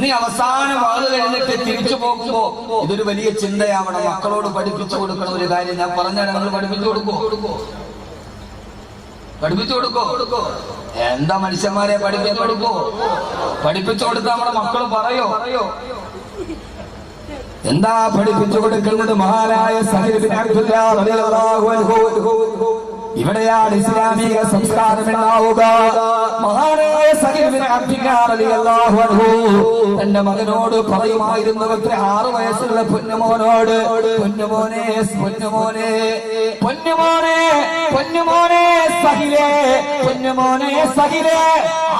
നീ അവസാന വാൾ കഴിഞ്ഞിട്ട് തിരിച്ചു പോകുമ്പോ ഇതൊരു വലിയ ചിന്തയാവണം. മക്കളോട് പഠിപ്പിച്ചു കൊടുക്കണം ഒരു കാര്യം ഞാൻ പറഞ്ഞാൽ നിങ്ങൾ പഠിപ്പിച്ചു കൊടുക്കോ പഠിപ്പിച്ചു കൊടുക്കോ എന്താ മനുഷ്യന്മാരെ പഠിപ്പിച്ചു കൊടുക്കോ പഠിപ്പിച്ചു കൊടുത്ത നമ്മുടെ മക്കൾ പറയോ? പറയോ എന്താ പഠിപ്പിച്ചു കൊടുക്കുന്നത്? മഹാനായ സഹിതാ ഇവിടെയാണ് ഇസ്ലാമിക സംസ്കാരം ഉണ്ടാവുക മഹാനായ തന്റെ മകനോട് പറയുമായിരുന്നു ആറ് വയസ്സുള്ള പൊന്നുമോനോട് പൊന്നുമോനെ പൊന്നുമോനെ പൊന്നുമോനെ പൊന്നുമോനെ സഹിലേ പൊന്നുമോനെ സഹിലേ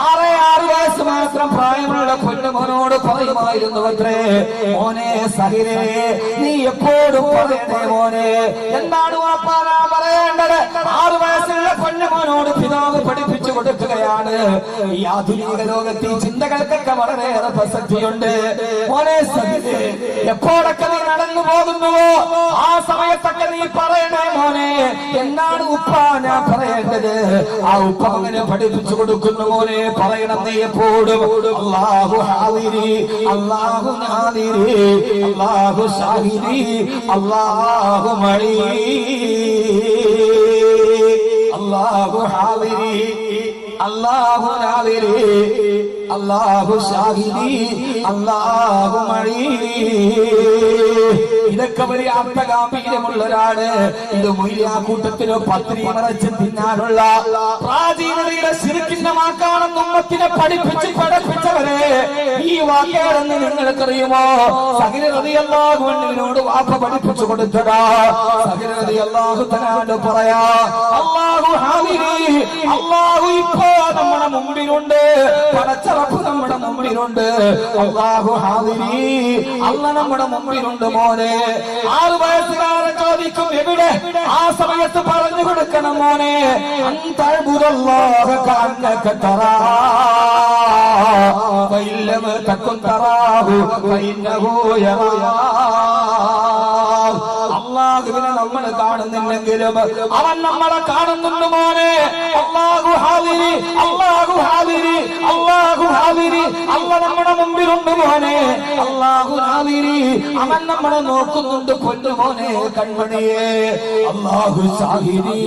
ആറ് ആറ് വയസ്സ് മാത്രം പ്രായമുള്ള പൊന്നുമോനോട് പറയുമായിരുന്നു അത്രേ മോനെ സഹിലേ നീ എപ്പോഴും പറയണേ മോനെ. എന്താണ് വാപ്പാനാ പറയേണ്ടത്? ആറ് വയസ്സുള്ള പൊന്നുമോനോട് പിതാവ് പഠിപ്പിച്ചു കൊടുക്കുകയാണ്. ഈ ആധുനിക ലോകത്ത് ചിന്തകൾക്കൊക്കെ വളരെയേറെ പ്രസക്തിയുണ്ട്. മോനെ എപ്പോഴൊക്കെ നീ നടന്നു പോകുന്നുവോ? ആ സമയത്തൊക്കെ നീ പറയണേ മോനെ എന്നാണ് ഉപ്പ ഞാൻ പറയേണ്ടത്? ആ ഉപ്പ അങ്ങനെ പഠിപ്പിച്ചു കൊടുക്കുന്നു മോനെ പറയണം നീ എപ്പോഴും അള്ളാഹു ഹാദിരി അള്ളാഹു നാദിരി അള്ളാഹു ഷാഹിരി അള്ളാഹു മണി അള്ളാഹു ഹാവിരി അള്ളാഹു നാവിരി അള്ളാഹു ഷാഹിദി അള്ളാഹു മഴി ഇതൊക്കെ വലിയ അർത്ഥഗാംഭീര്യമുള്ളവരാണ് ഇത് മൊയ്യാക്കൂട്ടത്തിനോ പത്രി മറച്ച് തിന്നാനുള്ള പ്രാചീനതയുടെ ശിരിക്കുന്ന വാക്കാണെന്ന് ഉമ്മത്തിനെ പഠിപ്പിച്ച് പഠിപ്പിച്ചവരെ ഈ വാക്കാണെന്ന് നിങ്ങൾക്കറിയുമോ? സഹിരതി അള്ളാഹുവിനോട് വാപ്പ പഠിപ്പിച്ചു കൊടുത്തതാ. സഹിരതി അല്ലാഹു തനാട് പറയാ അല്ലാഹു ഹാദിരി അല്ലാഹു ഇപ്പോ നമ്മുടെ മുമ്പിലുണ്ട്. പടച്ചറപ്പ് നമ്മുടെ മുമ്പിലുണ്ട്. അള്ളാഹു ഹാദിരി അല്ല നമ്മുടെ മുമ്പിലുണ്ട് മോനെ. ആറ് വയസ്സുകാരൻ ചോദിക്കും എവിടെ? ആ സമയത്ത് പറഞ്ഞു കൊടുക്കണം മോനെ. അന്തഴുതല്ലാഹ കണ്ണൊക്കെ തറാ لم تكن تراه فإنه യറാ അള്ളാഹുവിനെ നമ്മൾ കാണുന്നില്ലെങ്കിലും അവൻ നമ്മളെ കാണുന്നുണ്ട് മോനെ. അള്ളാഹു ഹാദിരി അള്ളാഹു ഹാദിരി അള്ളാഹു ഹാദിരി. അല്ല നമ്മുടെ മുമ്പിലുണ്ട് മോനെ. അള്ളാഹു ഹാദിരി. അവൻ നമ്മളെ നോക്കുന്നുണ്ട് കൊണ്ടുമോനെ മോനെ കൺമണിയെ. അള്ളാഹു സാഹിരി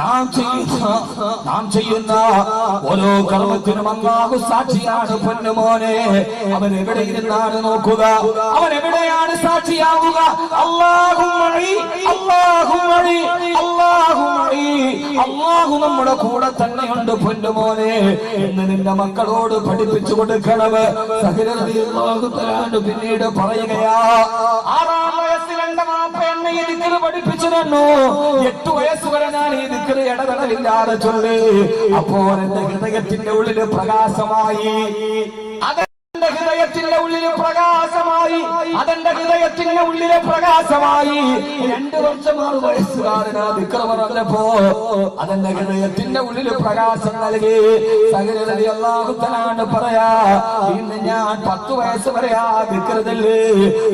നാം ചെയ്യുന്ന നാം ചെയ്യുന്ന ഓരോ കർമ്മത്തിനും അള്ളാഹു സാക്ഷിയാണ് പൊന്നുമോനെ അവൻ എവിടെ ഇരുന്നാണ് നോക്കുക? അവൻ എവിടെയാണ് സാക്ഷിയാവുക? അള്ളാഹു അള്ളാഹു നമ്മുടെ കൂടെ തന്നെയുണ്ട് പൊന്നുമോനെ. എന്ന് നിന്റെ മക്കളോട് പഠിപ്പിച്ചു കൊടുക്കണവ് പിന്നീട് പറയുകയാ ആറാം വയസ്സിൽ എന്റെ മാപ്പ എന്നെ ഇതിക്കൽ പഠിപ്പിച്ചു തന്നു. എട്ട് വയസ്സ് വരെ ഞാൻ ഈ ഇടതടവില്ലാതെ ചൊല്ലി. അപ്പോൾ എന്റെ ഹൃദയത്തിന്റെ ഉള്ളിൽ പ്രകാശമായി. അതെന്റെ ഹൃദയത്തിന്റെ ഉള്ളിലെ പ്രകാശമായി അതെന്റെ ഹൃദയത്തിന്റെ ഉള്ളിലെ പ്രകാശമായി. രണ്ടു വർഷം ആറ് വയസ്സുകാരനാ വിക്രമ പറഞ്ഞപ്പോ അതെന്റെ ഹൃദയത്തിന്റെ ഉള്ളിൽ പ്രകാശം നൽകി. സകലതി അള്ളാഹുത്തനാണ് പറയാ ഇന്ന് ഞാൻ പത്ത് വയസ്സ് വരെ ആ വിക്രതല്ലേ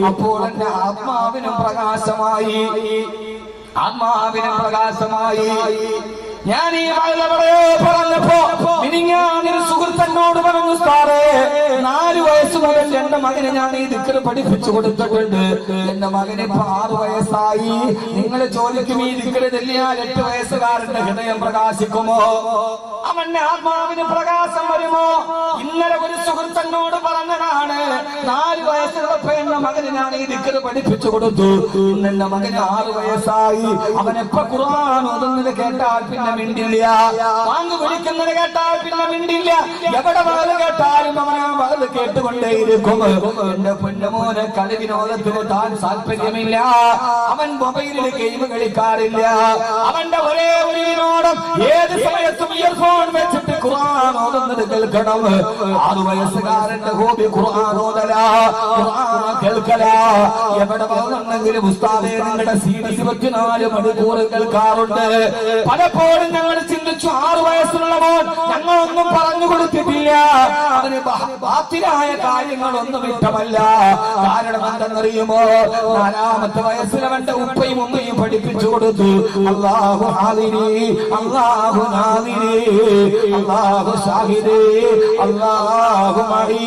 അപ്പോൾ എന്റെ ആത്മാവിനും പ്രകാശമായി ആത്മാവിനും പ്രകാശമായി. ഞാൻ ഈ പറഞ്ഞപ്പോ മിനിങ്ങാനൊരു സുഹൃത്തനോട് പറഞ്ഞു സാറേ നാല് വയസ്സ് മുതൽ എന്റെ മകനെ ഞാൻ ഈ ദിക്കർ പഠിപ്പിച്ചു കൊടുത്തിട്ടുണ്ട്. എന്റെ മകന് ഇപ്പൊ ആറു വയസ്സായി. നിങ്ങളെ ചോദിക്കും ഈ ദിക്കറ് തെല്ലിയാൽ എട്ട് വയസ്സുകാരന്റെ ഹൃദയം പ്രകാശിക്കുമോ? അവന്റെ ആത്മാവിന് പ്രകാശം വരുമോ? ഇന്നലെ ഒരു സുഹൃത്തനോട് പറഞ്ഞതാണ് നാല് വയസ്സുള്ളപ്പോ എന്റെ മകന് ഞാൻ ഈ ദിക്കർ പഠിപ്പിച്ചു കൊടുത്തു. എന്റെ മകന് ആറ് വയസ്സായി. അവൻ എപ്പോ ഖുർആൻ ഓതുന്നത് കേട്ടാൽ പിന്നെ മിണ്ടില്ല. വാങ്ങു വിളിക്കുന്നത് കേട്ടാൽ പിന്നെ മിണ്ടില്ല. എവിടെ വാൽ കേട്ടാലും അവൻ കേട്ടുകൊണ്ടേയിരിക്കും. എന്റെ പൊന്നമോനെ കളി വിനോദത്തിന് താൻ താല്പര്യമില്ല അവൻ മൊബൈലിൽ ഗെയിം കളിക്കാറില്ല. അവന്റെ ഒരേ ഒരു വിനോദം ഏത് സമയത്തും ഇയർഫോൺ വെച്ചിട്ട് ഖുർആൻ ഓതുന്നത് കേൾക്കണം. ആറു വയസ്സുകാരന്റെ ഹോബി ഖുർആൻ ഓതല. ഖുർആൻ കേൾക്കല. എവിടെ പോകുന്നെങ്കിലും ഉസ്താദേ നിങ്ങളുടെ സി ഡി ഇരുപത്തിനാല് മണിക്കൂർ കേൾക്കാറുണ്ട്. പലപ്പോഴും ഞങ്ങൾ ചിന്തിച്ചു ആറു വയസ്സുള്ള മോൻ ഞങ്ങളൊന്നും പറഞ്ഞു കൊടുത്തിട്ടില്ല. അവന് ബാത്തിലായ കാര്യങ്ങളൊന്നും ഇഷ്ടമല്ല കാരണം എന്തെന്നറിയുമോ? നാലാമത്തെ വയസ്സിൽ അവന്റെ ഉപ്പയും ഉമ്മയും പഠിപ്പിച്ചു കൊടുത്തു. അള്ളാഹു ആദിനി അള്ളാഹു നാദിനി അള്ളാഹു സാഹിദേ അള്ളാഹു മഹീ.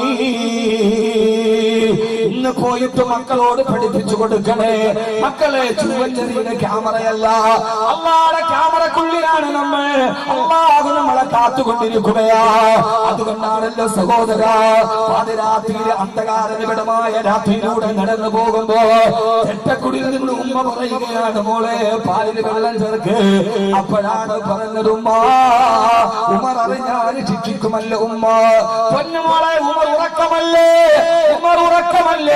ഇന്ന് പോയിട്ട് മക്കളോട് പഠിപ്പിച്ചു കൊടുക്കണേ. മക്കളെ ചുവച്ചെറിയുടെ ക്യാമറയല്ല. അള്ളാടെ ക്യാമറക്കുള്ളിലാണ് നമ്മൾ അള്ളാഹു നമ്മളെ കാത്തുകൊണ്ടിരിക്കുകയാ. അതുകൊണ്ടാണല്ലോ സഹോദര പാതിരാത്രിയിൽ അന്ധകാരനിബിഡമായ രാത്രിയിലൂടെ നടന്നു പോകുമ്പോ ചെറ്റക്കുടിയിൽ നിന്ന് ഉമ്മ പറയുകയാണ് മോളെ പാലിൽ വെള്ളം ചേർക്ക്. അപ്പോഴാണ് പറഞ്ഞത് ഉമ്മ ഉമർ അറിഞ്ഞാൽ ശിക്ഷിക്കുമല്ലോ ഉമ്മ. പൊന്നുമോളെ ഉമർ ഉറക്കമല്ലേ? ഉമർ ഉറക്കമല്ലേ?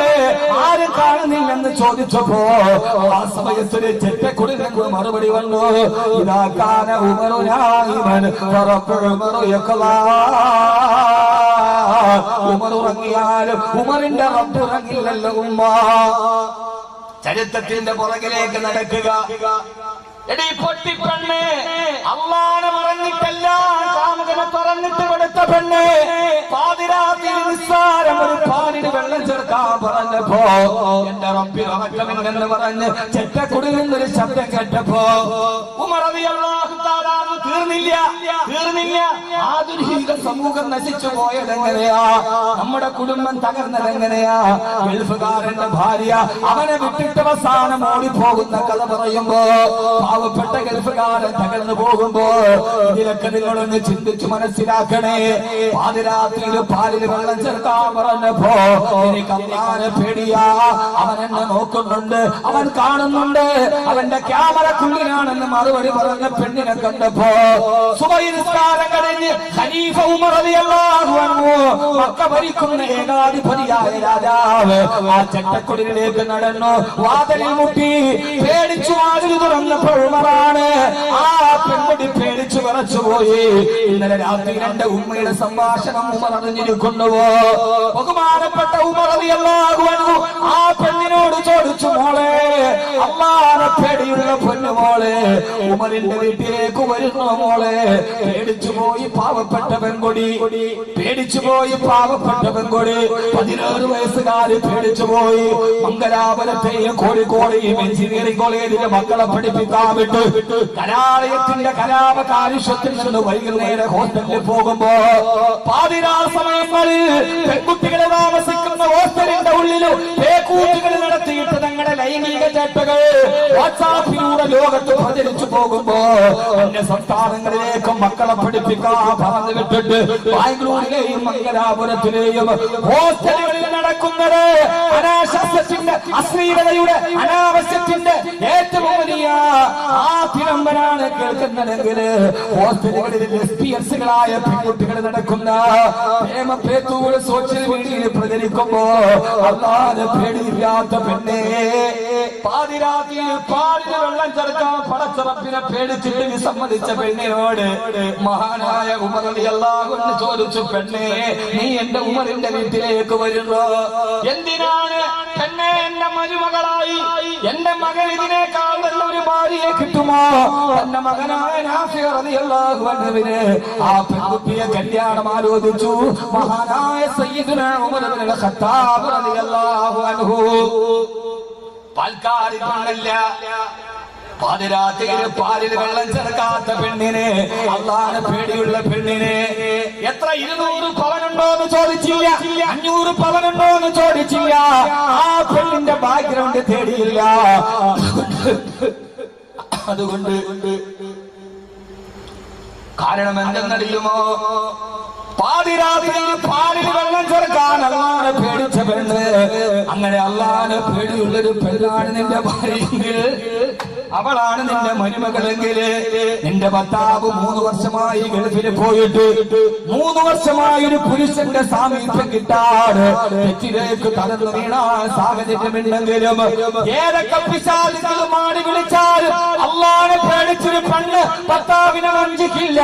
ആരും കാണുന്നില്ലെന്ന് ചോദിച്ചപ്പോ ആ സമയത്തിന് ചെറ്റക്കുടിൽ നിന്ന് മറുപടി വന്നു. ഇതാക്കാന ഉമറുനായിമൻ ഉമർ ഉറങ്ങിയാലും ഉമറിന്റെ റബ്ബുറങ്ങില്ലല്ലോ ഉമ്മ. ചരിത്രത്തിന്റെ പുറകിലേക്ക് നടക്കുക. എടീ പൊട്ടിപ്പെണ്ണ് അള്ളാനെ മറന്നിട്ടല്ല കാമുകനെ തുറന്നിട്ട് കൊടുത്ത പെണ്ണ്. ചേർക്കാൻ പറഞ്ഞപ്പോ എന്റെ റബ്ബി ഉറക്കമില്ലെന്ന് പറഞ്ഞ് ചെറ്റക്കുടിയിൽ നിന്നൊരു ശബ്ദം കേട്ടപ്പോ ഉമറവി അള്ളാഹു തീർന്നില്ല തീർന്നില്ല. ആധുനിക സമൂഹം നശിച്ചു പോയത് എങ്ങനെയാ? നമ്മുടെ കുടുംബം തകർന്നത് എങ്ങനെയാ? ഗൾഫുകാരന്റെ ഭാര്യ അവനെ വിട്ടിട്ട് അവസാനം ഓടിപ്പോകുന്ന കഥ പറയുമ്പോ പാവപ്പെട്ട ഗൾഫുകാരൻ തകർന്നു പോകുമ്പോ ഇതിലൊക്കെ നിങ്ങളൊന്ന് ചിന്തിച്ചു മനസ്സിലാക്കണേ. പാതിരാത്രിയിൽ പാലിൽ വെള്ളം ചേർക്കാൻ പറഞ്ഞപ്പോ എനിക്ക് പേടിയാ. അവൻ എന്നെ നോക്കുന്നുണ്ട് അവൻ കാണുന്നുണ്ട്. അവന്റെ ക്യാമറക്കുള്ളിലാണെന്ന് മറുപടി പറഞ്ഞ പെണ്ണിനെ കണ്ടപ്പോ കഴിഞ്ഞ് ഖലീഫ ഉമർ റളിയല്ലാഹു അൻഹു മക്ക ഭരിക്കുന്ന ഏകാധിപതിയായ രാജാവ് ആ ചട്ടക്കുടിലേക്ക് നടന്നു. വാതിലിൽ മുട്ടി പേടിച്ചു വാതിൽ തുറന്നപ്പോൾ ഉമറാണ് ആ പെൺകുട്ടി പേടിച്ചു വിറച്ചു പോയി ഇന്നലെ രാത്രി രണ്ട് ഉമ്മയുടെ സംഭാഷണം ഉമർ അറിഞ്ഞിരിക്കുന്നുവോ ബഹുമാനപ്പെട്ട ഉമർ റളിയല്ലാഹു അൻഹു ആ പെണ്ണിനോട് ചോദിച്ചു മോളെ അമ്മാനെ പേടിയുള്ള പൊന്നു മോളെ ഉമറിന്റെ വീട്ടിലേക്ക് വരുന്നു മോളെ. പേടിച്ചു പോയി പാവപ്പെട്ട പെൺകൊടി പേടിച്ചു പോയി പാവപ്പെട്ട പെൺകൊടി പതിനാറ് വയസ്സുകാര് പേടിച്ചു പോയി. മംഗലാപുരത്തെയും കോഴിക്കോടെയും എഞ്ചിനീയറിംഗ് കോളേജിലെ മക്കളെ പഠിപ്പിക്കാൻ വിട്ടു കലാലയത്തിന്റെ കലാപ കാലുഷ്യത്തിൽ നിന്ന് വൈകുന്നേരം ഹോസ്റ്റലിൽ പോകുമ്പോ പാതിരാ സമയങ്ങളിൽ പെൺകുട്ടികളെ താമസിക്കുന്ന ഹോസ്റ്റലിന്റെ ഉള്ളിലും നടത്തിയിട്ട് തങ്ങളുടെ ലൈംഗിക ചേട്ടകൾ വാട്സാപ്പിലൂടെ ലോകത്ത് പ്രചരിച്ചു പോകുമ്പോ അന്യ സംസ്ഥാനങ്ങളിലേക്ക് മക്കളെ പഠിപ്പിക്കാൻ പറഞ്ഞു വിട്ടിട്ട് ബാംഗ്ലൂരിലെയും മംഗലാപുരത്തിലെയും ഹോസ്റ്റലുകളിൽ നടക്കുന്നത് അനാശാസ്യത്തിന്റെ അശ്ലീലതയുടെ അനാവശ്യത്തിന്റെ ഏറ്റവും വലിയ ആ തിരമ്പനാണ് കേൾക്കുന്നതെങ്കിൽ ഹോസ്റ്റലുകളിൽ ലെസ്ബിയൻസുകളായ പെൺകുട്ടികൾ നടക്കുന്ന സോഷ്യൽ മീഡിയയിൽ പ്രചരിക്കുമ്പോ അല്ലാതെ പേടിയില്ലാത്ത പെണ്ണേ. പാതിരാത്രിയിൽ പാലിന് വെള്ളം മഹാനായ ചോദിച്ചു പെണ്ണേ നീ എന്റെ ഉമറിന്റെ വീട്ടിലേക്ക് വരുന്നു. എന്തിനാണ് തന്നെ എന്റെ മരുമകളായി എന്റെ മകൻ ഇതിനേക്കാൾ നല്ലൊരു ഭാര്യയെ കിട്ടുമോ? എന്റെ മകനായ ആ പെൺകുട്ടിയെ കല്യാണം ആലോചിച്ചു. മഹാനായ സയ്യിദുന ഖത്താബ് റളിയല്ലാഹു അൻഹു. പാതിരാത്രിയിൽ പാലിൽ വെള്ളം ചേർക്കാത്ത പെണ്ണിനെ അള്ളാഹ് പേടിയുള്ള പെണ്ണിനെ. എത്ര ഇരുന്നൂറ് പവനുണ്ടോ എന്ന് ചോദിച്ചില്ല. അഞ്ഞൂറ് പവനുണ്ടോ എന്ന് ചോദിച്ചില്ല. ആ പെണ്ണിന്റെ ബാക്ക്ഗ്രൗണ്ട് തേടിയില്ല. അതുകൊണ്ട് കാരണം എന്തെന്നറിയുമോ? പാതിരാത്രിയിൽ പാലിൽ വെള്ളം ചേർക്കാൻ അള്ളാനെ പേടിച്ച പെണ്ണ്. അങ്ങനെ അള്ളാനെ പേടിയുള്ളൊരു പെണ്ണാണ് നിന്റെ ഭാര്യയെങ്കിൽ. അവളാണ് നിന്റെ മരുമകളെങ്കിൽ. നിന്റെ ഭർത്താവ് മൂന്ന് വർഷമായി ഗൾഫിൽ പോയിട്ട് മൂന്ന് വർഷമായി ഒരു പുരുഷന്റെ സാമീപ്യം കിട്ടാതെ തെറ്റിലേക്ക് തലന്നു വീണാൻ സാഹചര്യമുണ്ടെങ്കിലും ഏതൊക്കെ പിശാചുകളും വിളിച്ചാൽ അള്ളാനെ പേടിച്ചൊരു പെണ്ണ് ഭർത്താവിനെ വഞ്ചിക്കില്ല.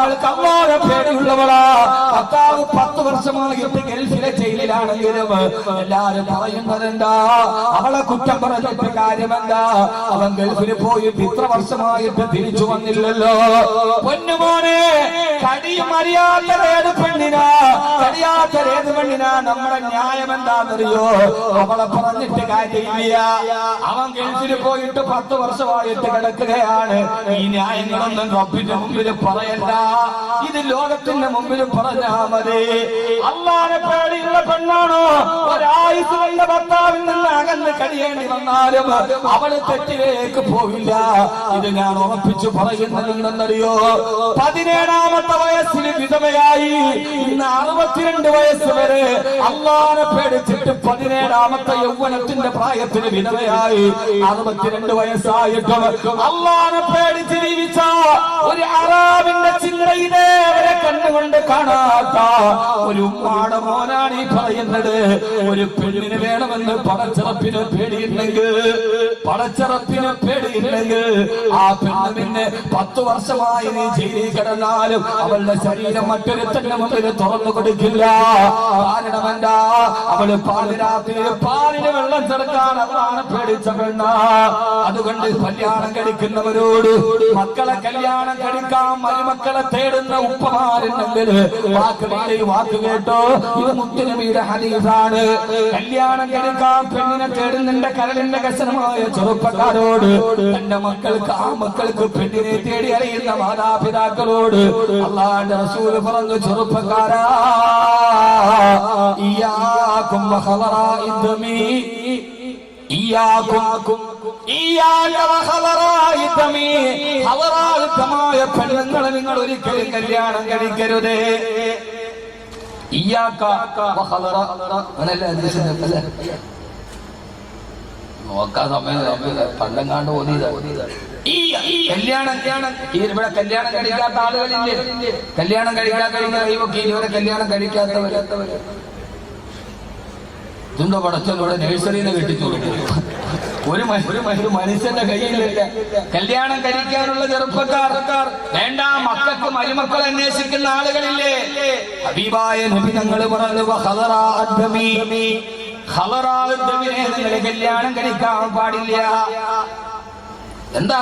ആൾക്ക് അള്ളാനെ പേടിയുള്ളവളാ. ഭർത്താവ് പത്ത് വർഷമായിട്ട് ഗൾഫിലെ ജയിലിലാണെങ്കിലും എല്ലാരും പറയുന്നതെന്താ? അവളെ കുറ്റം പറഞ്ഞിട്ട് കാര്യമെന്താ? അവൻ ഗൾഫിൽ പോയി ഇത്ര വർഷമായിട്ട് തിരിച്ചു വന്നില്ലല്ലോ. പൊന്നുമോനെ കടിയും അറിയാത്തതേത് പെണ്ണിനാ? ഏത് പെണ്ണിനാ? നമ്മുടെ ന്യായം എന്താണെന്നറിയോ? അവളെ പറഞ്ഞിട്ട് കാര്യമില്ല. അവൻ ഗൾഫിൽ പോയിട്ട് പത്ത് വർഷമായിട്ട് കിടക്കുകയാണ്. ഈ ന്യായങ്ങളൊന്നും റബ്ബിന്റെ മുമ്പിൽ പറയണ്ട. ഇത് ലോകത്തിന്റെ മുമ്പിൽ പറഞ്ഞാ മതി അള്ളാനെ പേടിയുള്ള പെണ്ണാണോ? ഒരായുസ് കൊണ്ട് ഭർത്താവിൽ നിന്ന് അകന്ന് കഴിയേണ്ടി വന്നാലും അവൾ തെറ്റിലേക്ക് പോവില്ല. ഇത് ഞാൻ ഉറപ്പിച്ചു പറയുന്നതെന്നറിയോ പതിനേഴാമത്തെ വയസ്സിൽ വിധവയായി. ഇന്ന് അറുപത്തിരണ്ട് വയസ്സ് വരെ അള്ളാനെ പേടിച്ചിട്ട് പതിനേഴാമത്തെ യൗവനത്തിന്റെ പ്രായത്തിന് വിധവയായി. അറുപത്തിരണ്ട് വയസ്സായിട്ടും അള്ളാനെ പേടിച്ച് ജീവിച്ച ഒരു അറാബിന്റെ ചിന്തയിലേ വരെ കണ്ണുകൊണ്ട് കാണാത്ത ഒരു ഉമ്മാണ് മോനാണ് ഈ പറയുന്നത്. ഒരു പെണ്ണിന് വേണമെന്ന് പടച്ചിറപ്പിന് പേടിയില്ലെങ്കിൽ പടച്ചിറപ്പിന് പേടിയില്ലെങ്കിൽ ആ പെണ്ണ് പിന്നെ പത്ത് വർഷമായി നീ ജയിലിൽ കിടന്നാലും അവളുടെ ശരീരം മറ്റൊരുത്തന്റെ മുമ്പിൽ തുറന്നു കൊടുക്കില്ല. കാരണം എന്താ അവൾ പാതിരാത്രിയിൽ പാലിന് വെള്ളം ചേർക്കാൻ അതാണ് പേടിച്ച പെണ്ണ. അതുകൊണ്ട് കല്യാണം കഴിക്കുന്നവരോട് മക്കളെ കല്യാണം കഴിക്കാൻ മരുമക്കളെ തേടുന്ന ഉപ്പമാരുണ്ടെങ്കിൽ വാക്ക് മാറി വാക്ക് കേട്ടോ. ഇത് മുത്തുനബിയുടെ ഹരീഫാണ് കല്യാണം കഴിക്കാൻ പെണ്ണിനെ തേടുന്നുണ്ട് കരളിന്റെ കശനമായ ചെറുപ്പക്കാരോട്. തന്റെ മക്കൾക്ക് ആ മക്കൾക്ക് പെണ്ണിനെ തേടി അറിയുന്ന മാതാപിതാക്കളോട് അള്ളാന്റെ റസൂൽ പറഞ്ഞു ചെറുപ്പക്കാരാ ഇയാക്കും വഹളറാഇദ്മി. ഹളറാഇദ്മായ പെണ്ണുങ്ങളെ നിങ്ങൾ ഒരിക്കലും കല്യാണം കഴിക്കരുതേ. നോക്കാൻ സമയം പണ്ടെങ്ങാണ്ട് കല്യാണം ഇവിടെ കല്യാണം കഴിക്കാത്ത ആളുകളില്ലേ? കല്യാണം കഴിക്കാൻ കഴിയുന്ന കൈവൊക്കെ ഇവരെ കല്യാണം കഴിക്കാത്തവരത്തവര് ഇതെന്തോ പടച്ചോ ഇവിടെ നഴ്സറിന്ന് കെട്ടിച്ചു ഒരു ഒരു മനുഷ്യന്റെ കയ്യിലില്ല കല്യാണം കഴിക്കാനുള്ള ചെറുപ്പക്കാർ വേണ്ട മക്കൾക്ക് മരുമക്കൾ അന്വേഷിക്കുന്ന ആളുകളില്ലേ? ഹബീബായ നബി തങ്ങൾ പറഞ്ഞു കല്യാണം കഴിക്കാൻ പാടില്ല. എന്താ?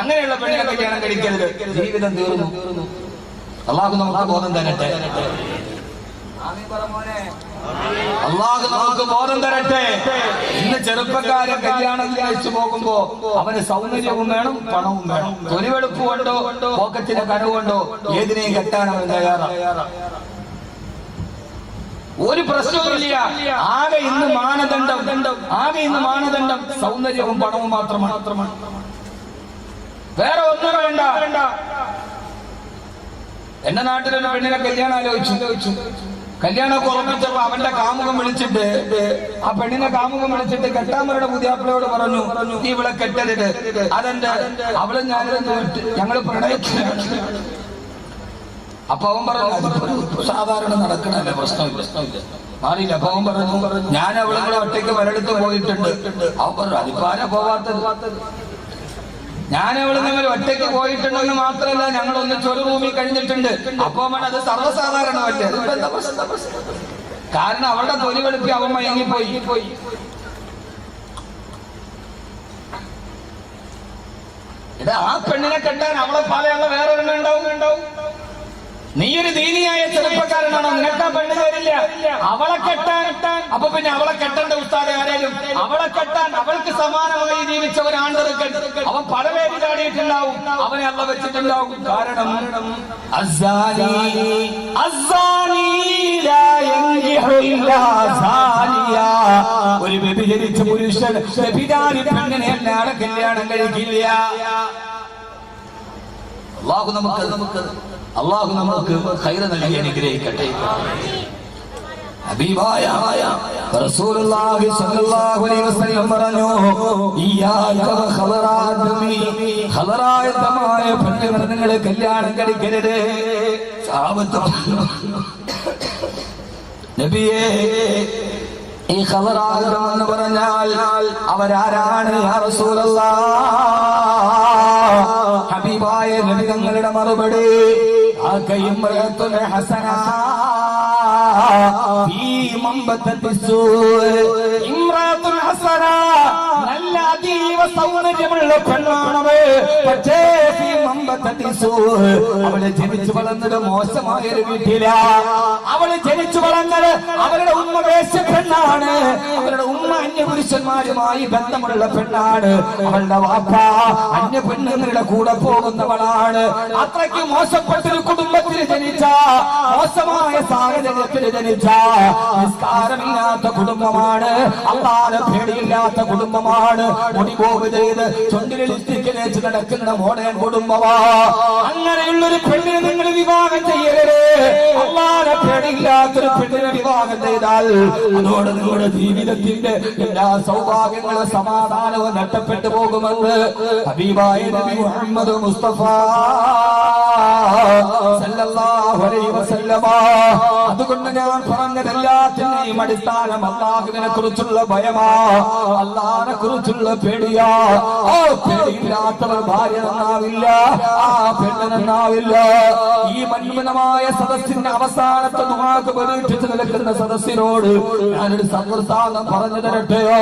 അങ്ങനെയുള്ള പെണ്ണിനെ കല്യാണം കഴിക്കരുത്. ജീവിതം തീർന്നു. അള്ളാഹു നമുക്ക് ബോധം തരട്ടെ. അള്ളാഹു നമുക്ക് ബോധം തരട്ടെ. ഇന്ന് ചെറുപ്പക്കാരൻ കല്യാണത്തിൽ അയച്ചു പോകുമ്പോ അവന് സൗന്ദര്യവും വേണം പണവും വേണം. തൊലിവെടുപ്പ് കൊണ്ടോ പോക്കറ്റിന് കനവുകൊണ്ടോ ഏതിനെയും കെട്ടാൻ അവൻ തയ്യാറാണ് ഒരു പ്രശ്നവുമില്ല. ആകെ ഇന്ന് മാനദണ്ഡം. ആകെ ഇന്ന് മാനദണ്ഡം സൗന്ദര്യവും പണവും മാത്രമാണ്. വേറെ ഒന്നും വേണ്ട. വേണ്ട എന്റെ നാട്ടിലൊരു പെണ്ണിനെ കല്യാണം ആലോചിച്ചു കല്യാണമൊക്കെ ഉറപ്പിച്ചപ്പോ അവന്റെ കാമുകം വിളിച്ചിട്ട് ആ പെണ്ണിനെ കാമുകം വിളിച്ചിട്ട് കെട്ടാമരുടെ പുതിയാപ്പിളയോട് പറഞ്ഞു നീ ഇവിടെ കെട്ടരുത്. അതെന്റെ അവളെ ഞാനിതൊന്ന് ഞങ്ങൾ പ്രണയിക്കുകയാണ്. അപ്പൊ അവൻ പറഞ്ഞു സാധാരണ നടക്കണല്ലേ പ്രശ്നം മാറിയില്ല. അപ്പൊ അവൻ പറഞ്ഞു ഞാൻ അവളെ ഒറ്റയ്ക്ക് വരടുത്ത് പോയിട്ടുണ്ട്. അവൻ പറഞ്ഞു അതിപ്പോ ആരാ പോവാത്തത്? ഞാൻ അവിടെ നിങ്ങൾ ഒറ്റയ്ക്ക് പോയിട്ടുണ്ടെന്ന് മാത്രമല്ല ഞങ്ങൾ ഒന്നിച്ച് ഒരു റൂമിൽ കഴിഞ്ഞിട്ടുണ്ട്. അപ്പൊ അത് സർവസാധാരണമല്ലേ? കാരണം അവളുടെ തൊലി വെളുപ്പി അവൻ മയങ്ങിപ്പോയി. പോയി എടാ ആ പെണ്ണിനെ കെട്ടാൻ അവളെ പാലയുള്ള വേറെ ഉണ്ടാവും ഉണ്ടാവും. നീ ഒരു ദീനിയായ ചെറുപ്പക്കാരനാണോ? നിനക്ക് ആ പെണ്ണ് തരില്ല അവളെ കെട്ടാൻ അപ്പൊ പിന്നെ അവളെ കെട്ടേണ്ട ഉസ്താദെ ആരേലും? അവളെ കെട്ടാൻ അവൾക്ക് സമാനമായി ജീവിച്ച അവൻ പടവേരി ചാടിയിട്ടുണ്ടാവും. അവനെ അല്ല വെച്ചിട്ടുണ്ടാവും. കാരണം ഒരു വ്യഭിചരിച്ച പുരുഷൻ പെണ്ണിനെ അല്ലാതെ കല്യാണം കഴിക്കില്ല. അള്ളാഹു നമുക്ക് നമുക്ക് അള്ളാഹു നമുക്ക് ഹൈറ നൽകി അനുഗ്രഹിക്കട്ടെ. ഹബീബായ റസൂലുള്ളാഹി അലൈഹി വസല്ലം പറഞ്ഞു കല്യാണം കഴിക്കരുത്. നബിയേ ഈ എന്ന് പറഞ്ഞാൽ അവരാരാണ് ഹബീബായ നബി തങ്ങളുടെ മറുപടി ആ ആകയും ഹസന ഈ മമ്പത്തത്തി ഇമ്രാത്തുൽ ഹസന നല്ല അതീവ സൗന്ദര്യമുള്ള പെണ്ണാണത് പക്ഷേ അവൾ ജനിച്ചു വളർന്നത് മോശമായ ഒരു വീട്ടില. അവൾ ജനിച്ചു വളർന്നത് അവരുടെ ഉമ്മ വേശ പെണ്ണാണ് അവരുടെ ഉമ്മ അന്യപുരുഷന്മാരുമായി പുരുഷന്മാരുമായി ബന്ധമുള്ള പെണ്ണാണ് അവളുടെ വാപ്പ അന്യ പെണ്ണുങ്ങളുടെ കൂടെ പോകുന്നവളാണ്. അത്രയ്ക്ക് മോശപ്പെട്ടൊരു കുടുംബത്തിൽ ജനിച്ച മോശമായ സാഹചര്യത്തിൽ ജനിച്ച നിസ്കാരമില്ലാത്ത കുടുംബമാണ്. അള്ളാനെ പേടിയില്ലാത്ത കുടുംബമാണ് മുടിപോവ് ചെയ്ത് ചുണ്ടിൽ ലിസ്റ്റിക്ക് തേച്ച് കുടുംബമാ. അങ്ങനെയുള്ളൊരു പെണ്ണിനെ നിങ്ങൾ വിവാഹം ചെയ്യരുത്. പെണ്ണിനെ വിവാഹം ചെയ്താൽ അതോടെ നിങ്ങളുടെ ജീവിതത്തിന്റെ എല്ലാ സൗഭാഗ്യങ്ങളും സമാധാനവും നഷ്ടപ്പെട്ടു പോകുമെന്ന് ഹബീബായ നബി മുഹമ്മദ് മുസ്തഫ. അതുകൊണ്ട് ഞാൻ പറഞ്ഞതെല്ലാത്തിനെയും അടിസ്ഥാനം അള്ളാഹുവിനെ കുറിച്ചുള്ള ഭയമാ. അള്ളാഹിനെ കുറിച്ചുള്ള പേടിയാ. ആ പേടിയില്ലാത്തവർ ഭാര്യ നന്നാവില്ല. ആ പെണ്ണ് നന്നാവില്ല. ഈ മന്മനമായ സദസ്സിന്റെ അവസാനത്തെ ദുആക്ക് പരീക്ഷിച്ച് നിൽക്കുന്ന സദസ്സിനോട് ഞാനൊരു സന്ദർശാന്തം പറഞ്ഞു തരട്ടെയോ?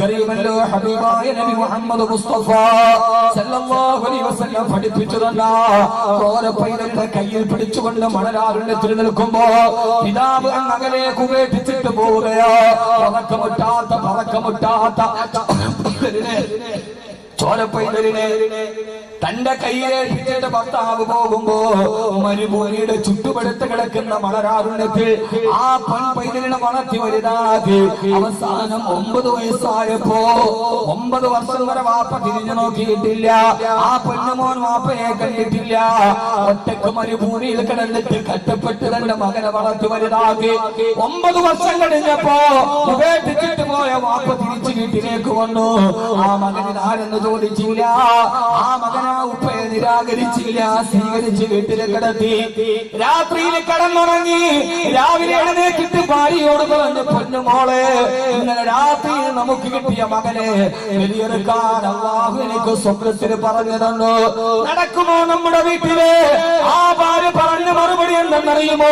കരീമല്ലോ ഹബീബായ നബി മുഹമ്മദ് മുസ്തഫ സല്ലല്ലാഹു അലൈഹി വസല്ലം പഠിപ്പിച്ചു തന്ന ഓരപ്പൈതന്റെ കയ്യിൽ പിടിച്ചുകൊണ്ട് മണലാറിന്റെ നിൽക്കുമ്പോ പിതാവ് അങ്ങ് അകലേക്ക് ഉപേക്ഷിച്ചിട്ട് പോവുകയോ. പറക്കമുട്ടാത്ത പറക്കമുട്ടാത്ത ചോരപ്പൈതലിനെ തന്റെ കയ്യിലേൽപ്പിച്ചിട്ട് ഭർത്താവ് പോകുമ്പോ മരുഭൂമിയുടെ ചുറ്റുപടുത്ത് കിടക്കുന്ന മണരാരുണ്യത്തിൽ ആ പെൺപൈതലിനെ വളർത്തി വലുതാക്കി. അവസാനം ഒമ്പത് വയസ്സായപ്പോ ഒമ്പത് വർഷം വരെ വാപ്പ തിരിഞ്ഞു നോക്കിയിട്ടില്ല. ആ പെണ്ണുമോൻ വാപ്പയെ കണ്ടിട്ടില്ല. ഒറ്റയ്ക്ക് മരുഭൂമിയിൽ കിടന്നിട്ട് കട്ടപ്പെട്ട് തന്റെ മകനെ വളർത്തി വലുതാക്കി. ഒമ്പത് വർഷം കഴിഞ്ഞപ്പോ ഉപേക്ഷിച്ചിട്ട് പോയ വാപ്പ തിരിച്ചു വീട്ടിലേക്ക് വന്നു. ആ മകനിൽ ആരെന്ന് ചോദിച്ചില്ല. ആ മകനാ ഉപ്പയെ നിരാകരിച്ചില്ല. സ്വീകരിച്ച് വീട്ടിലെ കിടത്തി. രാത്രിയിൽ കടന്നുറങ്ങി. രാവിലെ എഴുന്നേറ്റിട്ട് ഭാര്യയോട് പറഞ്ഞു പൊന്നുമോളെ ഇന്നലെ രാത്രി നമുക്ക് കിട്ടിയ മകനെ വലിയൊരു അള്ളാഹു എനിക്ക് സ്വപ്നത്തിൽ പറഞ്ഞു തന്നു നടക്കുമോ നമ്മുടെ വീട്ടിൽ? ആ ഭാര്യ എന്തെന്നറിയുമോ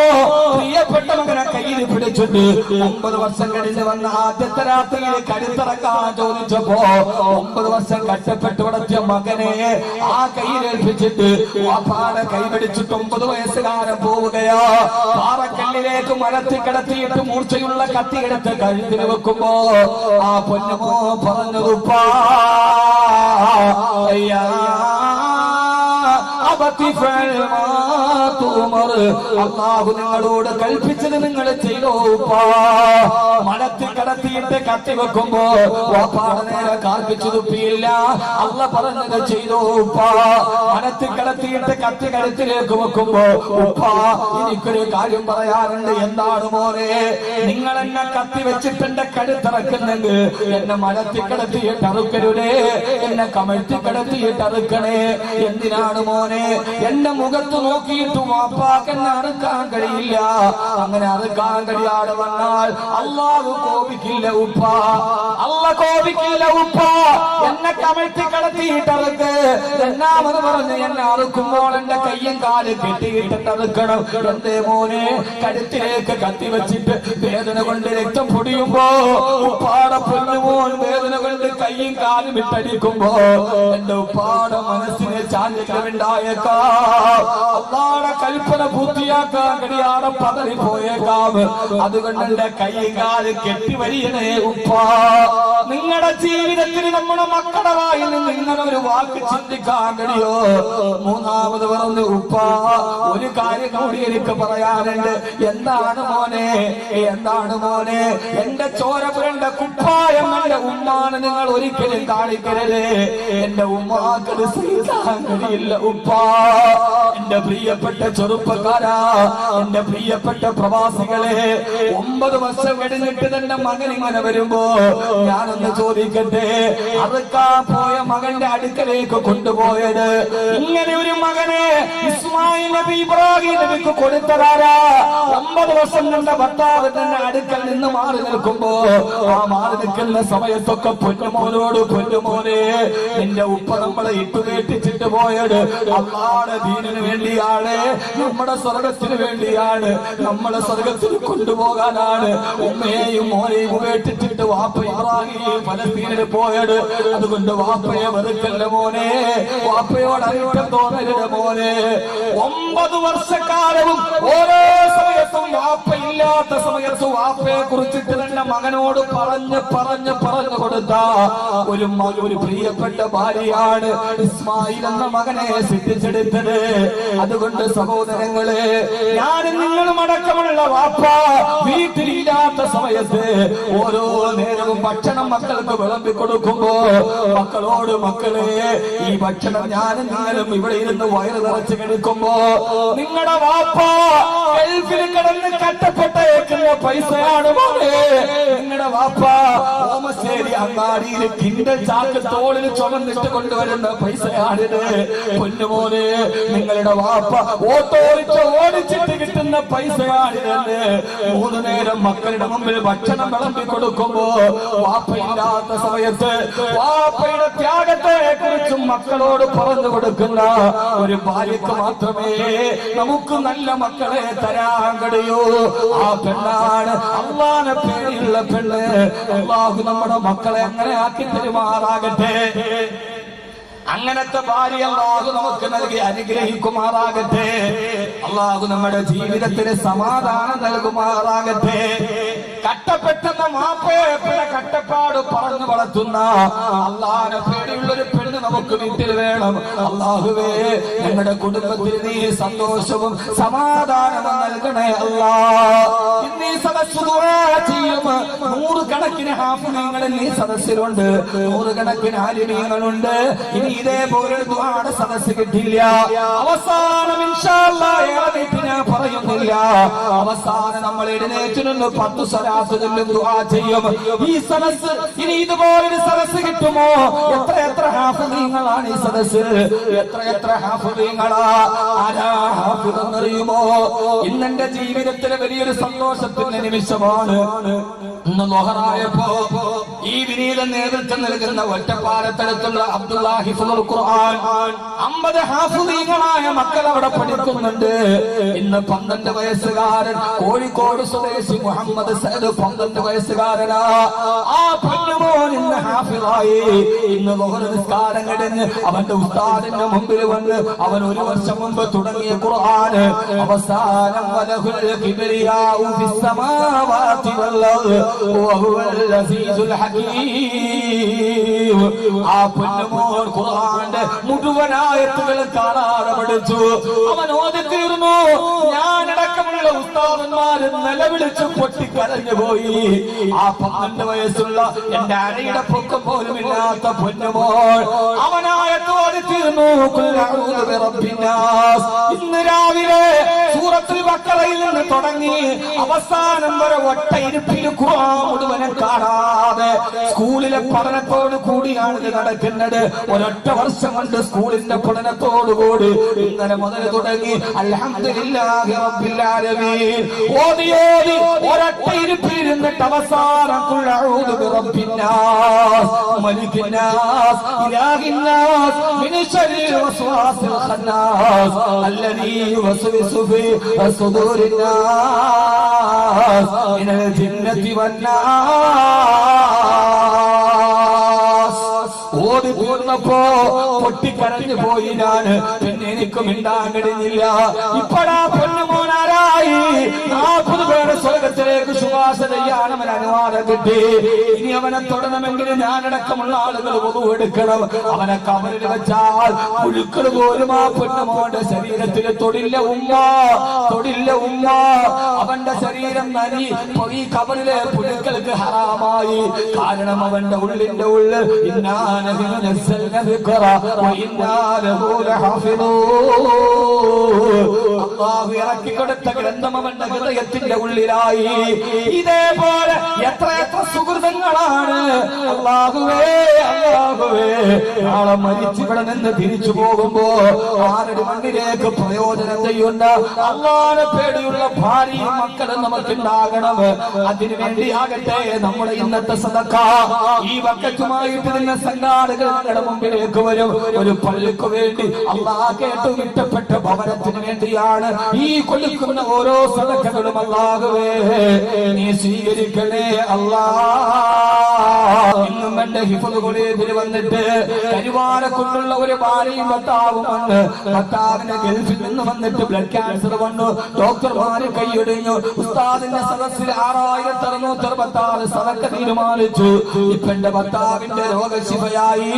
പ്രിയപ്പെട്ട മകനെ കയ്യിൽ പിടിച്ചിട്ട് ഒമ്പത് വർഷം കഴിഞ്ഞ് വന്ന ആദ്യത്തെ രാത്രിയിൽ കരുത്തിറക്കാൻ ചോദിച്ചപ്പോ ഒമ്പത് വർഷം കഷ്ടപ്പെട്ട് വളർത്തിയ മകനെ ആ കയ്യിലേൽപ്പിച്ചിട്ട് വാപ്പാടെ കൈപിടിച്ചിട്ട് ഒമ്പത് വയസ്സുകാരൻ പോവുകയോ പാറക്കല്ലിലേക്ക് മലത്തി കിടത്തിയിട്ട് മൂർച്ചയുള്ള കത്തി എടുത്ത് കഴുത്തിന് വെക്കുമ്പോ ആ പൊന്നമോ പറഞ്ഞതുപ്പാ അയ്യാ. അള്ളാഹു നിങ്ങളോട് കൽപ്പിച്ചത് നിങ്ങൾ ചെയ്തോ. മലത്തിൽ കടത്തിയിട്ട് കത്തി വെക്കുമ്പോ നേരെ കാർപ്പിച്ചു തുപ്പിയില്ല. അല്ല പറഞ്ഞത് ചെയ്തോ ഉപ്പാ. കടത്തിയിട്ട് കത്തി കഴുത്തിലേക്ക് വെക്കുമ്പോ ഉപ്പാ എനിക്കൊരു കാര്യം പറയാറുണ്ട് എന്താണ് മോനെ? നിങ്ങൾ എന്നെ കത്തി വെച്ചിട്ട് എന്റെ എന്നെ മലത്തിൽ കടത്തിയിട്ട് അറുക്കരുതേ. എന്നെ കമഴ്ത്തി കടത്തിയിട്ട് അറുക്കണേ. എന്തിനാണ് മോനെ? എന്റെ മുഖത്ത് നോക്കിയിട്ട് വാപ്പാക്ക് എന്നെ അറുക്കാൻ കഴിയില്ല. അങ്ങനെ അറുക്കാൻ കഴിയാതെ വന്നാൽ അള്ളാഹു കോപിക്കില്ല ഉപ്പ. അല്ല കോപിക്കില്ല ഉപ്പ. എന്നെ കമഴ്ത്തി കടത്തിയിട്ടറുക്ക് എന്നാമത് പറഞ്ഞ് എന്നെ അറുക്കുമ്പോൾ എന്റെ കയ്യും കാൽ കെട്ടിയിട്ടിട്ട് അറുക്കണം. എന്റെ മോനെ? കഴുത്തിലേക്ക് കത്തി വെച്ചിട്ട് വേദന കൊണ്ട് രക്തം പൊടിയുമ്പോ ഉപ്പാടെ പൊന്നുമോൻ വേദന കൊണ്ട് കയ്യും കാലും ഇട്ടടിക്കുമ്പോ എന്റെ ഉപ്പാടെ മനസ്സിനെ ചാഞ്ചല്യമുണ്ടായേക്കാം അള്ളാടെ കൽപ്പന പൂർത്തിയാക്കാൻ കഴിയാതെ പതറിപ്പോയേക്കാം അതുകൊണ്ട് എന്റെ കാലും കെട്ടി വരിയണേ ഉപ്പ. നിങ്ങളുടെ ജീവിതത്തിൽ നമ്മുടെ മക്കളുടെ വായിൽ നിന്ന് ഇങ്ങനെ ഒരു വാക്ക് ചിന്തിക്കാൻ കഴിയോ? മൂന്നാമത് പറഞ്ഞു ഉപ്പ ഒരു കാര്യം കൂടി എനിക്ക് പറയാനുണ്ട്. എന്താണ് മോനെ? എന്താണ് മോനെ? എന്റെ ചോര പുരണ്ട കുപ്പായം എന്റെ ഉമ്മാണ് നിങ്ങൾ ഒരിക്കലും കാണിക്കരുത്. എന്റെ ഉമ്മാക്കത് സഹിക്കാൻ കഴിയില്ല ഉപ്പ. എന്റെ പ്രിയപ്പെട്ട ചെറുപ്പക്കാരാ എന്റെ പ്രിയപ്പെട്ട പ്രവാസികളെ ഒമ്പത് വർഷം കഴിഞ്ഞിട്ട് തന്നെ മകൻ ഇങ്ങനെ വരുമ്പോ ഞാനൊന്ന് ചോദിക്കട്ടെ അറുക്കാൻ പോയ മകന്റെ അടുക്കലേക്ക് കൊണ്ടുപോയത്? ഇങ്ങനെ ഒരു മകനെ ഇസ്മായിൽ നബി ഇബ്രാഹിം നബിക്ക് കൊടുത്തതാരാ? ഒമ്പത് വർഷം കണ്ട ഭർത്താവ് തന്നെ അടുക്കൽ നിന്ന് മാറി നിൽക്കുമ്പോ ആ മാറി നിൽക്കുന്ന സമയത്തൊക്കെ പൊന്നുമോനോട് പൊന്നുമോനെ നിന്റെ ഉപ്പ നമ്മളെ ഇട്ടുകേട്ടിച്ചിട്ട് പോയത്. അള്ളാടെ ദീനിന് വേണ്ടിയാണ് നമ്മുടെ സ്വർഗത്തിന് വേണ്ടിയാണ് നമ്മളെ സ്വർഗത്തിൽ കൊണ്ടുപോകാനാണ്. ഉമ്മയെയും മോനെയും ഉപേക്ഷിച്ചിട്ട് വാപ്പ ഫലസ്തീനിൽ പോയത്. അതുകൊണ്ട് വാപ്പയെ വെറുക്കല്ല മോനെ? വാപ്പയോട് അരിട്ടം തോന്നരുത് മോനെ. ഒമ്പത് വർഷക്കാലവും ഓരോ സമയത്ത് സമയത്തും വാപ്പ ഇല്ലാത്ത സമയത്ത് വാപ്പയെ കുറിച്ചിട്ട് തന്നെ മകനോട് പറഞ്ഞ് പറഞ്ഞ് പറഞ്ഞു കൊടുത്ത ഒരു ഒരു പ്രിയപ്പെട്ട ഭാര്യയാണ് ഇസ്മായിൽ എന്ന മകനെ സിദ്ധിച്ചെടുത്തത്. അതുകൊണ്ട് സഹോദരങ്ങളെ ഞാൻ നിങ്ങളും അടക്കമുള്ള വാപ്പ വീട്ടിലില്ലാത്ത സമയത്ത് ഓരോ നേരവും ഭക്ഷണം മക്കൾക്ക് വിളമ്പി കൊടുക്കുമ്പോ മക്കളോട് മക്കളെ ഈ ഭക്ഷണം ഞാനും നിങ്ങളും ഇവിടെ ഇരുന്ന് വയറ് നിറച്ച് കിടക്കുമ്പോ നിങ്ങളുടെ വാപ്പ ഗൾഫിൽ കിടന്ന് കട്ടപ്പെട്ടേക്കുന്ന പൈസയാണ് മോനെ നിങ്ങളുടെ വാപ്പ ഓമശ്ശേരി അങ്ങാടിയിൽ കിണ്ടൽ ചാക്ക് തോളിൽ ചുമന്നിട്ട് കൊണ്ടുവരുന്ന പൈസയാണിത്. പൊന്നുമോനെ നിങ്ങളുടെ വാപ്പ ഓട്ടോറിച്ച് ഓടിച്ചിട്ട് കിട്ടുന്ന പൈസയാണിതെന്ന് മൂന്ന് നേരം മക്കളുടെ മുമ്പിൽ ഭക്ഷണം വിളമ്പി കൊടുക്കുമ്പോ വാപ്പയില്ലാത്ത സമയത്ത് വാപ്പയുടെ ത്യാഗത്തെ കുറിച്ചും മക്കളോട് പറഞ്ഞു കൊടുക്കുന്ന ഒരു ഭാര്യക്ക് മാത്രമേ നമുക്ക് നല്ല മക്കളെ തരാൻ കഴിയൂ. ആ പെണ്ണാണ് അള്ളാനെ പേരിലുള്ള പെണ്ണ്. അള്ളാഹു നമ്മുടെ മക്കളെ അങ്ങനെ ആക്കി തരുമാറാകട്ടെ അങ്ങനത്തെ ഭാര്യ അള്ളാഹു നമുക്ക് നൽകി അനുഗ്രഹിക്കുമാറാകട്ടെ. അള്ളാഹു നമ്മുടെ ജീവിതത്തിന് സമാധാനം നൽകുമാറാകട്ടെ. കട്ടപ്പെട്ടെന്ന മാപ്പയെ പിഴ കട്ടപ്പാട് പറഞ്ഞു വളർത്തുന്ന? അള്ളാഹനെ പേടിയുള്ളൊരു പെണ്ണ് നമുക്ക് വീട്ടിൽ വേണം. അള്ളാഹുവേ ഞങ്ങളുടെ കുടുംബത്തിൽ നീ സന്തോഷവും സമാധാനവും നൽകണേ അല്ലാ. ഇന്നീ സദസ്സ് ദുആ ചെയ്യും. നൂറുകണക്കിന് ഹാഫിനങ്ങളിൽ നീ സദസ്സിലുണ്ട്. നൂറുകണക്കിന് ആലിമീങ്ങളുണ്ട്. ഇനി ഇതേപോലെ ദ്വാട സദസ്സ് കിട്ടില്ല. അവസാനം ഇൻഷാ അല്ലാഹ് ഞാൻ പറയുന്നില്ല. അവസാനം നമ്മൾ എഴുന്നേറ്റ് നിന്ന് പത്ത് സരാസ് ചെയ്യും. ഈ സദസ് ഇനി ഇതുപോലൊരു സദസ് കിട്ടുമോ? എത്ര എത്ര ഹാഫിദീങ്ങളാണ് ഈ സദസ് എത്ര എത്ര ഹാഫ് ആരാ ഇന്നെന്റെ ജീവിതത്തിലെ വലിയൊരു സന്തോഷത്തിന്റെ നിമിഷമാണ്. ഇന്ന് ഈ വിനീത നേതൃത്വം നൽകുന്ന ഒറ്റപ്പാലത്തടുത്തുള്ള അബ്ദുല്ലാഹി ഹിഫ്ളുൽ ഖുർആൻ അമ്പത് ഹാഫുദീങ്ങളായ മക്കൾ അവിടെ പഠിക്കുന്നുണ്ട്. ഇന്ന് പന്ത്രണ്ട് വയസ്സുകാരൻ കോഴിക്കോട് സ്വദേശി മുഹമ്മദ് സൈദ് പന്ത്രണ്ട് വയസ്സുകാരനാ. ആ പൊന്നുമോൻ ഇന്ന് ഹാഫിളായി. ഇന്ന് നിസ്കാരം കഴിഞ്ഞ് അവന്റെ ഉസ്താദിന്റെ മുമ്പിൽ വന്ന് അവൻ ഒരു വർഷം മുമ്പ് തുടങ്ങിയ ഖുർആൻ അവസാനം വലഹുൽ കിബ്രിയാഉ ഫിസ്സമാവാതി അർദ് വഹുവൽ അസീസുൽ ഹകീം. ആ പൊന്നുമോൻ ഖുർആന്റെ മുഴുവൻ ആയത്തുകൾ കാണാതെ പഠിച്ചു. അവൻ ഓതി തീർന്നു ഞാനടക്കമുള്ള ഉസ്താദന്മാര് നിലവിളിച്ച് പൊട്ടിക്കരഞ്ഞു പോയി ആ പന്ത്രണ്ട് വയസ്സുള്ള എന്റെ അരയുടെ പൊക്കം പോലും ഇല്ലാത്ത പൊന്നുമോൾ അവനായത്ത് ഓതി തീർന്നു. ഇന്ന് രാവിലെ സൂറത്തുൽ ബക്കറയിൽ നിന്ന് തുടങ്ങി അവസാനം വരെ ഒറ്റ ഇരുപ്പിൽ മുഴുവനും കാണാതെ സ്കൂളിലെ പഠനത്തോട് കൂടിയാണ് ഇത് നടക്കുന്നത് ഒരൊറ്റ വർഷം കൊണ്ട് സ്കൂളിന്റെ പഠനത്തോടുകൂടി ഇന്നലെ മുതൽ തുടങ്ങി അൽഹംദുലില്ലാഹി റബ്ബിൽ ആലമീൻ ഓതി ഓതി ഒരൊറ്റ ഇരുപ്പിൽ ഇരുന്നിട്ട് അവസാനം ഖുൽ അഊദു തീർന്നപ്പോ പൊട്ടിക്കരഞ്ഞു പോയി ഞാൻ പിന്നെ എനിക്ക് മിണ്ടാൻ കഴിഞ്ഞില്ല ഇപ്പഴാ പൊന്നുമോനാരായി നാൽപ്പത് പേരെ സ്വർഗത്തിലേക്ക് ശുപാർശ അവൻ അനുവാദം കിട്ടി. ഇനി അവനെ തൊടണമെങ്കിൽ ഞാനടക്കമുള്ള ആളുകൾ എടുക്കണം അവനെ കവറിൽ വെച്ചാൽ പുഴുക്കൾ പോലും ആ പൊന്നുമോന്റെ ശരീരത്തിൽ തൊടില്ല ഉമ്മ. തൊടില്ല ഉമ്മ. അവന്റെ ശരീരം നനി ഈ കബറിലെ പുഴുക്കൾക്ക് ഹറാമായി. കാരണം അവന്റെ ഉള്ളിന്റെ ഉള്ളിൽ അള്ളാഹു ഇറക്കി കൊടുത്ത ഗ്രന്ഥം അവന്റെ ഹൃദയത്തിന്റെ ഉള്ളിലായി. ഇതേപോലെ എത്ര എത്ര സുഹൃതങ്ങളാണ് അള്ളാഹുവേ അള്ളാഹുവേ നാളെ മരിച്ചിവിടെ തിരിച്ചു പോകുമ്പോ ആരുടെ മണ്ണിലേക്ക് പ്രയോജനം ചെയ്യുന്ന അള്ളാനെ പേടിയുള്ള ഭാര്യയും മക്കളും നമുക്കുണ്ടാകണം അതിനു വേണ്ടിയാകട്ടെ നമ്മുടെ ഇന്നത്തെ സദക്ക. ഈ വക്കറ്റുമായിട്ട് തന്നെ സംഘാടകർ നമ്മുടെ മുമ്പിലേക്ക് വരും. ഒരു പള്ളിക്ക് വേണ്ടി അള്ളാഹ് കേട്ടു വിട്ടപ്പെട്ട ഭവനത്തിന് വേണ്ടിയാണ് ഈ കൊടുക്കുന്ന ഓരോ സദക്കകളും അള്ളാഹുവേ. നീ സ്വീകരിക്കണേ അല്ലാ കണ്ട് ഹിഫുദ് കോളേജിൽ വന്നിട്ട് കരുവാരക്കൊണ്ടുള്ള ഒരു ഭാര്യയും ഭർത്താവും ഭർത്താവിന്റെ ഗൾഫിൽ നിന്ന് വന്നിട്ട് ബ്ലഡ് ക്യാൻസർ വന്നു. ഡോക്ടർമാര് കൈയൊടിഞ്ഞു. ഉസ്താദിന്റെ സദസ്സിൽ ആറായിരത്തി അറുന്നൂറ്റി അറുപത്തി സദക്ക തീരുമാനിച്ചു. ഇപ്പൊ എന്റെ ഭർത്താവിന്റെ രോഗശിവയായി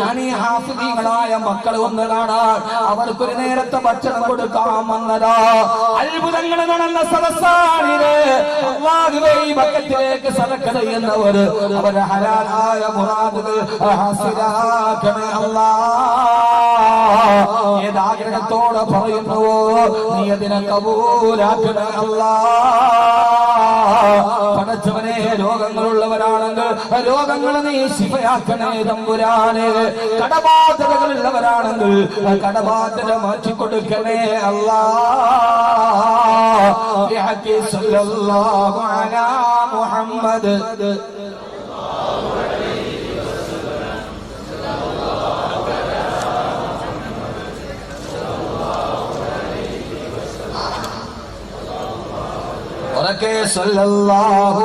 ഞാൻ ഈ ഹാഫിദീങ്ങളായ മക്കളെ ഒന്ന് കാണാൻ അവർക്കൊരു നേരത്തെ ഭക്ഷണം കൊടുക്കാം വന്നതാ. അത്ഭുതങ്ങൾ നടന്ന സദസ്സാണിത്. ഈ ഭക്തത്തിലേക്ക് സദക്ക ചെയ്യുന്നവർ അവരെ ഹലാലായ മുറാദുകൾ? ഹാസിലാക്കണേ അല്ലാ. ഏതാഗ്രഹത്തോടെ പറയുന്നുവോ? നീ അതിനെ കബൂലാക്കണേ അല്ലാ. പടച്ചവനെ രോഗങ്ങളുള്ളവരാണെങ്കിൽ രോഗങ്ങൾ നീ ശിവയാക്കണേ തമ്പുരാനെ. കടബാധ്യതകളുള്ളവരാണെങ്കിൽ കടബാധ്യത മാറ്റിക്കൊടുക്കണേ അല്ലാ. ബിഹഖി ഉറക്കെ സല്ലല്ലാഹു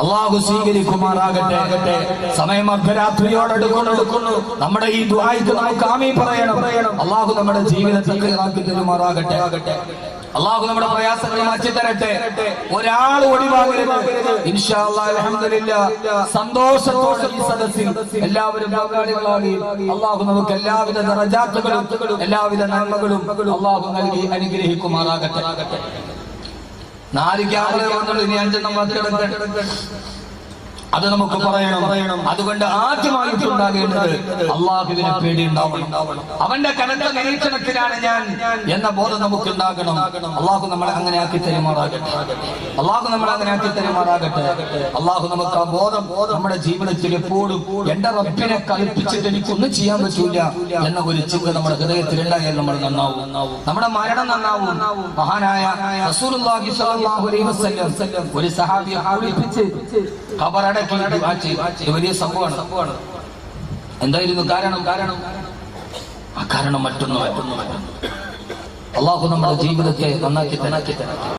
അള്ളാഹു സ്വീകരിക്കുമാറാകട്ടെ. സമയം അർദ്ധരാത്രിയോടെടുക്കുന്നു നമ്മുടെ ഈ ദുആയ്ക്ക് നമുക്ക് ആമി പറയണം. അള്ളാഹു നമ്മുടെ ജീവിതത്തിൽ ആക്കി തരുമാറാകട്ടെ അള്ളാഹു നമ്മുടെ പ്രയാസങ്ങൾ മാറ്റി തരട്ടെ. ഒരാൾ ഒഴിവാകരുത് അൽഹംദുലില്ലാ. സന്തോഷത്തോടെ ഈ സദസ്സിൽ എല്ലാവരും പങ്കാളികളാകി. അള്ളാഹു നമുക്ക് എല്ലാവിധ ദറജാത്തുകളും എല്ലാവിധ നന്മകളും അള്ളാഹു നൽകി അനുഗ്രഹിക്കുമാറാകട്ടെ. നാല് ക്യാമറ വന്നുള്ളൂ ഇനി അഞ്ചെണ്ണം മാത്രം അത് നമുക്ക് പറയണം. പറയണം. അതുകൊണ്ട് ആദ്യമായിട്ട് ഉണ്ടാകേണ്ടത് അള്ളാഹുവിനെ പേടി ഉണ്ടാവണം അവന്റെ കനത്ത നിരീക്ഷണത്തിലാണ് ഞാൻ എന്ന ബോധം നമുക്ക് ഉണ്ടാകണം. അള്ളാഹു നമ്മളെ അങ്ങനെ ആക്കി തരുമാറാകട്ടെ. അള്ളാഹു നമ്മളെ അങ്ങനെ ആക്കി തരുമാറാകട്ടെ. അള്ളാഹു നമുക്ക് ആ ബോധം നമ്മുടെ ജീവിതത്തിൽ എപ്പോഴും എന്റെ റബ്ബിനെ കൽപ്പിച്ചിട്ട് എനിക്കൊന്നും ചെയ്യാൻ പറ്റൂല എന്ന ഒരു ചിന്ത നമ്മുടെ ഹൃദയത്തിൽ ഉണ്ടായാൽ നമ്മൾ നന്നാവും. നമ്മുടെ മരണം നന്നാവും. മഹാനായ ഒരു സഹാബി ഖബറടക്കി ഇത് വലിയ സംഭവമാണ്. എന്തായിരുന്നു കാരണം? കാരണം? ആ കാരണം മറ്റൊന്നും മറ്റൊന്നും അള്ളാഹു നമ്മുടെ ജീവിതത്തെ നന്നാക്കി തന്നാക്കി തന്നാക്കി